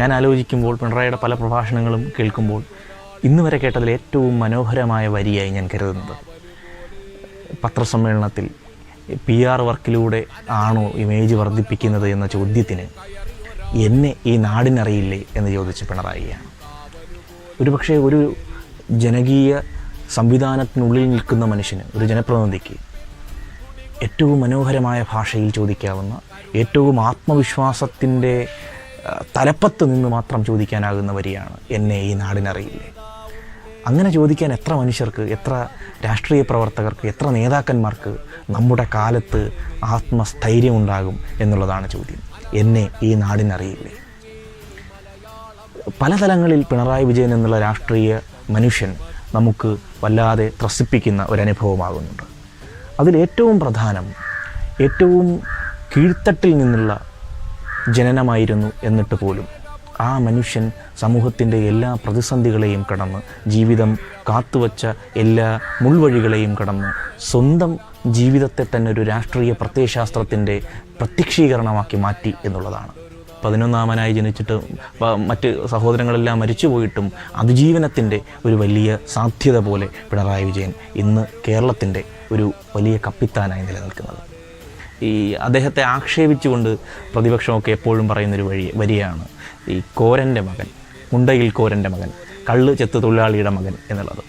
ഞാൻ ആലോചിക്കുമ്പോൾ പിണറായിയുടെ പല പ്രഭാഷണങ്ങളും കേൾക്കുമ്പോൾ ഇന്ന് വരെ കേട്ടതിൽ ഏറ്റവും മനോഹരമായ വരിയായി ഞാൻ കരുതുന്നത്. പത്രസമ്മേളനത്തിൽ പി ആർ വർക്കിലൂടെ ആണോ ഇമേജ് വർദ്ധിപ്പിക്കുന്നത് എന്ന ചോദ്യത്തിന് എന്നെ ഈ നാടിനറിയില്ലേ എന്ന് ചോദിച്ച പിണറായിയാണ്. ഒരുപക്ഷെ ഒരു ജനകീയ സംവിധാനത്തിനുള്ളിൽ നിൽക്കുന്ന മനുഷ്യന് ഒരു ജനപ്രതിനിധിക്ക് ഏറ്റവും മനോഹരമായ ഭാഷയിൽ ചോദിക്കാവുന്ന ഏറ്റവും ആത്മവിശ്വാസത്തിന്റെ തലപ്പത്ത് നിന്ന് മാത്രം ചോദിക്കാനാകുന്ന വരിയാണ് എന്നെ ഈ നാടിനറിയില്ലേ? അങ്ങനെ ചോദിക്കാൻ എത്ര മനുഷ്യർക്ക് എത്ര രാഷ്ട്രീയ പ്രവർത്തകർക്ക് എത്ര നേതാക്കന്മാർക്ക് നമ്മുടെ കാലത്ത് ആത്മസ്ഥൈര്യം ഉണ്ടാകും എന്നുള്ളതാണ് ചോദ്യം. എന്നെ ഈ നാടിനറിയില്ലേ? പല തലങ്ങളിൽ പിണറായി വിജയൻ എന്നുള്ള രാഷ്ട്രീയ മനുഷ്യൻ നമുക്ക് വല്ലാതെ ത്രസിപ്പിക്കുന്ന ഒരനുഭവമാകുന്നുണ്ട്. അതിലേറ്റവും പ്രധാനം ഏറ്റവും കീഴ്ത്തട്ടിൽ നിന്നുള്ള ജനനമായിരുന്നു എന്നിട്ട് പോലും. ആ മനുഷ്യൻ സമൂഹത്തിന്റെ എല്ലാ പ്രതിസന്ധികളെയും കടന്ന് ജീവിതം കാത്തുവച്ച എല്ലാ മുൾവഴികളെയും കടന്ന് സ്വന്തം ജീവിതത്തെ തന്നെ ഒരു രാഷ്ട്രീയ പ്രത്യയശാസ്ത്രത്തിന്റെ പ്രത്യക്ഷീകരണമാക്കി മാറ്റി എന്നുള്ളതാണ്. പതിനൊന്നാമനായി ജനിച്ചിട്ട് മറ്റ് സഹോദരങ്ങളെല്ലാം മരിച്ചുപോയിട്ടും അതിജീവനത്തിന്റെ ഒരു വലിയ സാധ്യത പോലെ പിണറായി വിജയൻ ഇന്ന് കേരളത്തിന്റെ ഒരു വലിയ കപ്പിത്താനായി നിലനിൽക്കുന്നത്. ഈ അദ്ദേഹത്തെ ആക്ഷേപിച്ചുകൊണ്ട് പ്രതിപക്ഷമൊക്കെ എപ്പോഴും പറയുന്നൊരു വഴി വരിയാണ് ഈ കോരന്റെ മകൻ മുണ്ടയിൽ കോരന്റെ മകൻ കള്ള് ചെത്ത് തൊഴിലാളിയുടെ മകൻ എന്നുള്ളത്.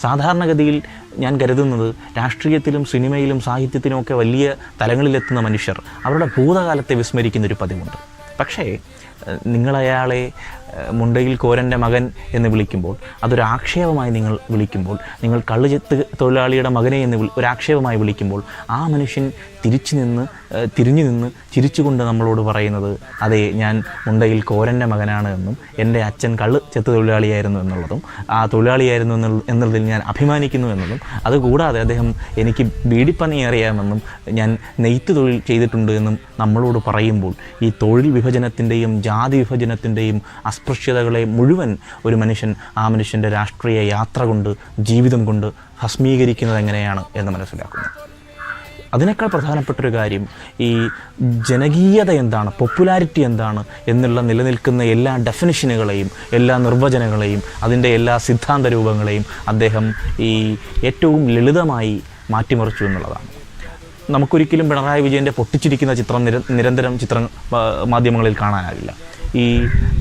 സാധാരണഗതിയിൽ ഞാൻ കരുതുന്നത് രാഷ്ട്രീയത്തിലും സിനിമയിലും സാഹിത്യത്തിലുമൊക്കെ വലിയ തലങ്ങളിലെത്തുന്ന മനുഷ്യർ അവരുടെ ഭൂതകാലത്തെ വിസ്മരിക്കുന്നൊരു പതിവുണ്ട്. പക്ഷേ നിങ്ങളയാളെ മുണ്ടയിൽ കോരന്റെ മകൻ എന്ന് വിളിക്കുമ്പോൾ അതൊരു ആക്ഷേപമായി നിങ്ങൾ വിളിക്കുമ്പോൾ നിങ്ങൾ കള്ളുചെത്ത് തൊഴിലാളിയുടെ മകനെ എന്ന് ഒരു ആക്ഷേപമായി വിളിക്കുമ്പോൾ ആ മനുഷ്യൻ തിരിച്ചു നിന്ന് തിരിഞ്ഞു നിന്ന് ചിരിച്ചുകൊണ്ട് നമ്മളോട് പറയുന്നത് അതെ ഞാൻ മുണ്ടയിൽ കോരന്റെ മകനാണ് എന്നും എന്റെ അച്ഛൻ കള്ള് ചെത്ത് തൊഴിലാളിയായിരുന്നു എന്നുള്ളതും ആ തൊഴിലാളിയായിരുന്നു എന്നുള്ള എന്നുള്ളതിൽ ഞാൻ അഭിമാനിക്കുന്നു എന്നതും അതുകൂടാതെ അദ്ദേഹം എനിക്ക് ബീഡിപ്പണി അറിയാമെന്നും ഞാൻ നെയ്ത്ത് തൊഴിൽ ചെയ്തിട്ടുണ്ട് എന്നും നമ്മളോട് പറയുമ്പോൾ ഈ തൊഴിൽ വിഭജനത്തിന്റെയും ജാതി വിഭജനത്തിന്റെയും അസ്പൃശ്യതകളെ മുഴുവൻ ഒരു മനുഷ്യൻ ആ മനുഷ്യന്റെ രാഷ്ട്രീയ യാത്ര കൊണ്ട് ജീവിതം കൊണ്ട് ഭസ്മീകരിക്കുന്നത് എങ്ങനെയാണ് എന്ന് മനസ്സിലാക്കുന്നു. അതിനേക്കാൾ പ്രധാനപ്പെട്ടൊരു കാര്യം ഈ ജനകീയത എന്താണ് പോപ്പുലാരിറ്റി എന്താണ് എന്നുള്ള നിലനിൽക്കുന്ന എല്ലാ ഡെഫിനിഷനുകളെയും എല്ലാ നിർവചനങ്ങളെയും അതിന്റെ എല്ലാ സിദ്ധാന്ത രൂപങ്ങളെയും അദ്ദേഹം ഈ ഏറ്റവും ലളിതമായി മാറ്റിമറിച്ചു എന്നുള്ളതാണ്. നമുക്കൊരിക്കലും പിണറായി വിജയന്റെ പൊട്ടിച്ചിരിക്കുന്ന ചിത്രം നിര നിരന്തരം ചിത്രം മാധ്യമങ്ങളിൽ കാണാനാവില്ല. ഈ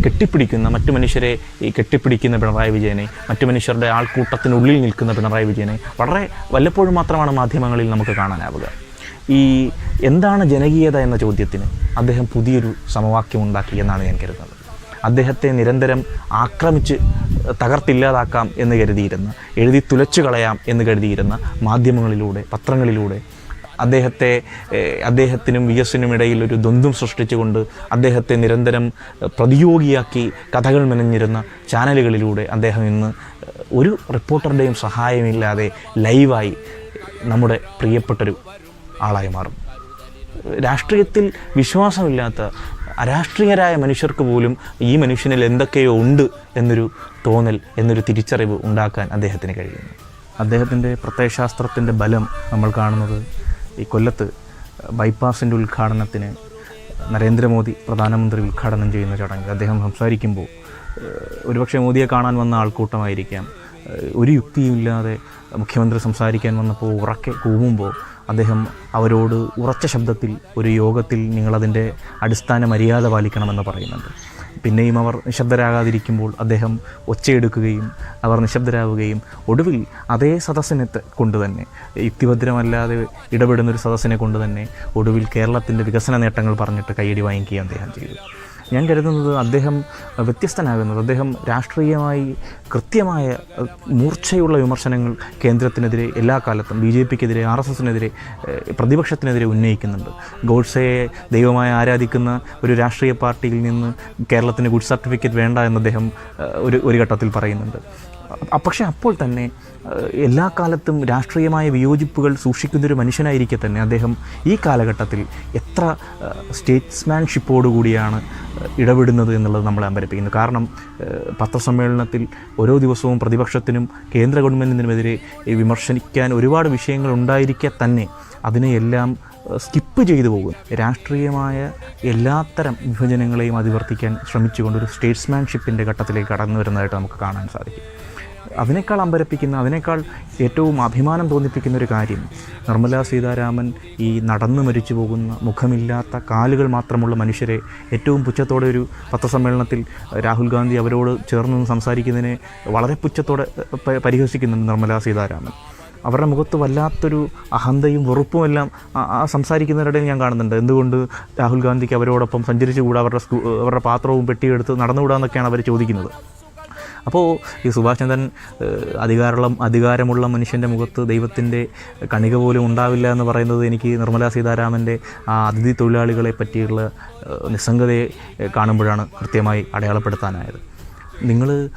കെട്ടിപ്പിടിക്കുന്ന മറ്റു മനുഷ്യരെ ഈ കെട്ടിപ്പിടിക്കുന്ന പിണറായി വിജയനെ മറ്റു മനുഷ്യരുടെ ആൾക്കൂട്ടത്തിനുള്ളിൽ നിൽക്കുന്ന പിണറായി വിജയനെ വളരെ വല്ലപ്പോഴും മാത്രമാണ് മാധ്യമങ്ങളിൽ നമുക്ക് കാണാനാവുക. ഈ എന്താണ് ജനകീയത എന്ന ചോദ്യത്തിന് അദ്ദേഹം പുതിയൊരു സമവാക്യം ഉണ്ടാക്കി എന്നാണ് ഞാൻ കരുതുന്നത്. അദ്ദേഹത്തെ നിരന്തരം ആക്രമിച്ച് തകർത്തില്ലാതാക്കാം എന്ന് കരുതിയിരുന്ന എഴുതി തുലച്ചു കളയാം എന്ന് കരുതിയിരുന്ന മാധ്യമങ്ങളിലൂടെ പത്രങ്ങളിലൂടെ അദ്ദേഹത്തെ അദ്ദേഹത്തിനും വി എസിനും ഇടയിൽ ഒരു ദ്വന്ദ്വം സൃഷ്ടിച്ചുകൊണ്ട് അദ്ദേഹത്തെ നിരന്തരം പ്രതിയോഗിയാക്കി കഥകൾ മെനഞ്ഞിരുന്ന ചാനലുകളിലൂടെ അദ്ദേഹം ഇന്ന് ഒരു റിപ്പോർട്ടറുടെയും സഹായമില്ലാതെ ലൈവായി നമ്മുടെ പ്രിയപ്പെട്ടൊരു ആളായി മാറും. രാഷ്ട്രീയത്തിൽ വിശ്വാസമില്ലാത്ത അരാഷ്ട്രീയരായ മനുഷ്യർക്ക് പോലും ഈ മനുഷ്യനിൽ എന്തൊക്കെയോ ഉണ്ട് എന്നൊരു തോന്നൽ എന്നൊരു തിരിച്ചറിവ് ഉണ്ടാക്കാൻ അദ്ദേഹത്തിന് കഴിയുന്നു. അദ്ദേഹത്തിന്റെ പ്രത്യയശാസ്ത്രത്തിന്റെ ബലം നമ്മൾ കാണുന്നത് ഈ കൊല്ലത്ത് ബൈപ്പാസിന്റെ ഉദ്ഘാടനത്തിന് നരേന്ദ്രമോദി പ്രധാനമന്ത്രി ഉദ്ഘാടനം ചെയ്യുന്ന ചടങ്ങിൽ അദ്ദേഹം സംസാരിക്കുമ്പോൾ ഒരുപക്ഷെ മോദിയെ കാണാൻ വന്ന ആൾക്കൂട്ടമായിരിക്കാം. ഒരു യുക്തിയുമില്ലാതെ മുഖ്യമന്ത്രി സംസാരിക്കാൻ വന്നപ്പോൾ ഉറക്കെ കൂവുമ്പോൾ അദ്ദേഹം അവരോട് ഉറച്ച ശബ്ദത്തിൽ ഒരു യോഗത്തിൽ നിങ്ങളതിന്റെ അടിസ്ഥാന മര്യാദ പാലിക്കണമെന്ന് പറയുന്നുണ്ട്. പിന്നെയും അവർ നിശബ്ദരാകാതിരിക്കുമ്പോൾ അദ്ദേഹം ഒച്ചയെടുക്കുകയും അവർ നിശബ്ദരാകുകയും ഒടുവിൽ അതേ സദസ്സിനെ കൊണ്ട് തന്നെ യുക്തിഭദ്രമല്ലാതെ ഇടപെടുന്നൊരു സദസ്സിനെ കൊണ്ട് തന്നെ ഒടുവിൽ കേരളത്തിന്റെ വികസന നേട്ടങ്ങൾ പറഞ്ഞിട്ട് കൈയടി വാങ്ങിക്കുകയും അദ്ദേഹം ചെയ്തു. ഞാൻ കരുതുന്നത് അദ്ദേഹം വ്യത്യസ്തനാകുന്നത്. അദ്ദേഹം രാഷ്ട്രീയമായി കൃത്യമായ മൂർച്ചയുള്ള വിമർശനങ്ങൾ കേന്ദ്രത്തിനെതിരെ എല്ലാ കാലത്തും ബി ജെ പിക്കെതിരെ ആർ എസ് എസിനെതിരെ പ്രതിപക്ഷത്തിനെതിരെ ഉന്നയിക്കുന്നുണ്ട്. ഗോഡ്സയെ ദൈവമായി ആരാധിക്കുന്ന ഒരു രാഷ്ട്രീയ പാർട്ടിയിൽ നിന്ന് കേരളത്തിന് ഗുഡ് സർട്ടിഫിക്കറ്റ് വേണ്ട എന്ന് അദ്ദേഹം ഒരു ഒരു ഘട്ടത്തിൽ പറയുന്നുണ്ട്. പക്ഷേ അപ്പോൾ തന്നെ എല്ലാ കാലത്തും രാഷ്ട്രീയമായ വിയോജിപ്പുകൾ സൂക്ഷിക്കുന്നൊരു മനുഷ്യനായിരിക്കെ തന്നെ അദ്ദേഹം ഈ കാലഘട്ടത്തിൽ എത്ര സ്റ്റേറ്റ്സ്മാൻഷിപ്പോടുകൂടിയാണ് ഇടപെടുന്നത് എന്നുള്ളത് നമ്മളെ അമ്പരപ്പിക്കുന്നു. കാരണം പത്രസമ്മേളനത്തിൽ ഓരോ ദിവസവും പ്രതിപക്ഷത്തിനും കേന്ദ്ര ഗവൺമെന്റിനുമെതിരെ വിമർശിക്കാൻ ഒരുപാട് വിഷയങ്ങൾ ഉണ്ടായിരിക്കെ തന്നെ അതിനെയെല്ലാം സ്കിപ്പ് ചെയ്തു പോകും രാഷ്ട്രീയമായ എല്ലാത്തരം വിഭജനങ്ങളെയും അതിവർത്തിക്കാൻ ശ്രമിച്ചുകൊണ്ട് ഒരു സ്റ്റേറ്റ്സ്മാൻഷിപ്പിന്റെ ഘട്ടത്തിലേക്ക് കടന്നു വരുന്നതായിട്ട് നമുക്ക് കാണാൻ സാധിക്കും. അതിനേക്കാൾ അമ്പരപ്പിക്കുന്ന അതിനേക്കാൾ ഏറ്റവും അഭിമാനം തോന്നിപ്പിക്കുന്ന ഒരു കാര്യം നിർമ്മലാ സീതാരാമൻ ഈ നടന്നു മരിച്ചു പോകുന്ന മുഖമില്ലാത്ത കാലുകൾ മാത്രമുള്ള മനുഷ്യരെ ഏറ്റവും പുച്ഛത്തോടെ ഒരു പത്രസമ്മേളനത്തിൽ രാഹുൽ ഗാന്ധി അവരോട് ചേർന്ന് സംസാരിക്കുന്നതിനെ വളരെ പുച്ഛത്തോടെ പരിഹസിക്കുന്നുണ്ട് നിർമ്മലാ സീതാരാമൻ. അവരുടെ മുഖത്ത് വല്ലാത്തൊരു അഹന്തയും വെറുപ്പുമെല്ലാം ആ- സംസാരിക്കുന്നവരുടെ ഞാൻ കാണുന്നുണ്ട്. എന്തുകൊണ്ട് രാഹുൽ ഗാന്ധിക്ക് അവരോടൊപ്പം സഞ്ചരിച്ചുകൂടാ? അവരുടെ അവരുടെ പാത്രവും പെട്ടിയെടുത്ത് നടന്നുകൂടാന്നൊക്കെയാണ് അവർ ചോദിക്കുന്നത്. അപ്പോൾ ഈ സുഭാഷ് ചന്ദ്രൻ അധികാരമുള്ള അധികാരമുള്ള മനുഷ്യന്റെ മുഖത്ത് ദൈവത്തിന്റെ കണിക പോലും ഉണ്ടാവില്ല എന്ന് പറയുന്നത് എനിക്ക് നിർമ്മലാ സീതാരാമന്റെ ആ അതിഥി തൊഴിലാളികളെ പറ്റിയുള്ള നിസ്സംഗതയെ കാണുമ്പോഴാണ് കൃത്യമായി അടയാളപ്പെടുത്താനായത്. നിങ്ങൾ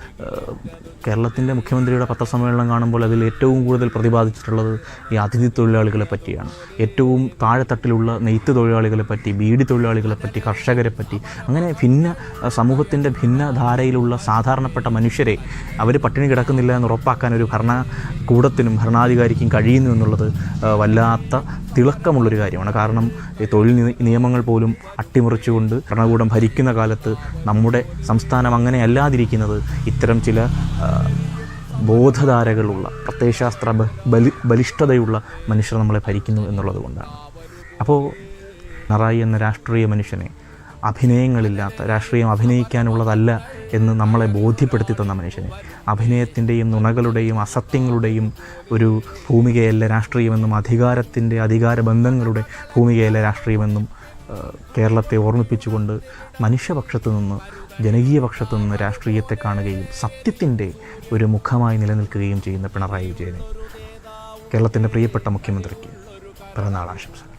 കേരളത്തിന്റെ മുഖ്യമന്ത്രിയുടെ പത്രസമ്മേളനം കാണുമ്പോൾ അതിൽ ഏറ്റവും കൂടുതൽ പ്രതിപാദിച്ചിട്ടുള്ളത് ഈ അതിഥി തൊഴിലാളികളെ പറ്റിയാണ്. ഏറ്റവും താഴെത്തട്ടിലുള്ള നെയ്ത്ത് തൊഴിലാളികളെ പറ്റി ബീഡി തൊഴിലാളികളെ പറ്റി കർഷകരെ പറ്റി അങ്ങനെ ഭിന്ന സമൂഹത്തിന്റെ ഭിന്ന ധാരയിലുള്ള സാധാരണപ്പെട്ട മനുഷ്യരെ അവർ പട്ടിണി കിടക്കുന്നില്ല എന്ന് ഉറപ്പാക്കാൻ ഒരു ഭരണകൂടത്തിനും ഭരണാധികാരിക്കും കഴിയുന്നു എന്നുള്ളത് വല്ലാത്ത തിളക്കമുള്ളൊരു കാര്യമാണ്. കാരണം തൊഴിൽ നിയമങ്ങൾ പോലും അട്ടിമറിച്ചുകൊണ്ട് ഭരണകൂടം ഭരിക്കുന്ന കാലത്ത് നമ്മുടെ സംസ്ഥാനം അങ്ങനെ അല്ലാതിരിക്കുന്നത് ഇത്തരം ചില ബോധധാരകളുള്ള പ്രത്യയശാസ്ത്ര ബലി ബലിഷ്ഠതയുള്ള മനുഷ്യർ നമ്മളെ ഭരിക്കുന്നു എന്നുള്ളത് കൊണ്ടാണ്. അപ്പോൾ പിണറായി എന്ന രാഷ്ട്രീയ മനുഷ്യനെ അഭിനയങ്ങളില്ലാത്ത രാഷ്ട്രീയം അഭിനയിക്കാനുള്ളതല്ല എന്ന് നമ്മളെ ബോധ്യപ്പെടുത്തി തന്ന മനുഷ്യനെ. അഭിനയത്തിന്റെയും നുണകളുടെയും അസത്യങ്ങളുടെയും ഒരു ഭൂമികയല്ല രാഷ്ട്രീയമെന്നും അധികാരത്തിന്റെ അധികാര ബന്ധങ്ങളുടെ ഭൂമികയല്ല രാഷ്ട്രീയമെന്നും കേരളത്തെ ഓർമ്മിപ്പിച്ചുകൊണ്ട് മനുഷ്യപക്ഷത്തു നിന്ന് ജനകീയ പക്ഷത്തു നിന്ന് രാഷ്ട്രീയത്തെ കാണുകയും സത്യത്തിന്റെ ഒരു മുഖമായി നിലനിൽക്കുകയും ചെയ്യുന്ന പിണറായി വിജയന് കേരളത്തിന്റെ പ്രിയപ്പെട്ട മുഖ്യമന്ത്രിക്ക് പിറന്നാൾ ആശംസകൾ.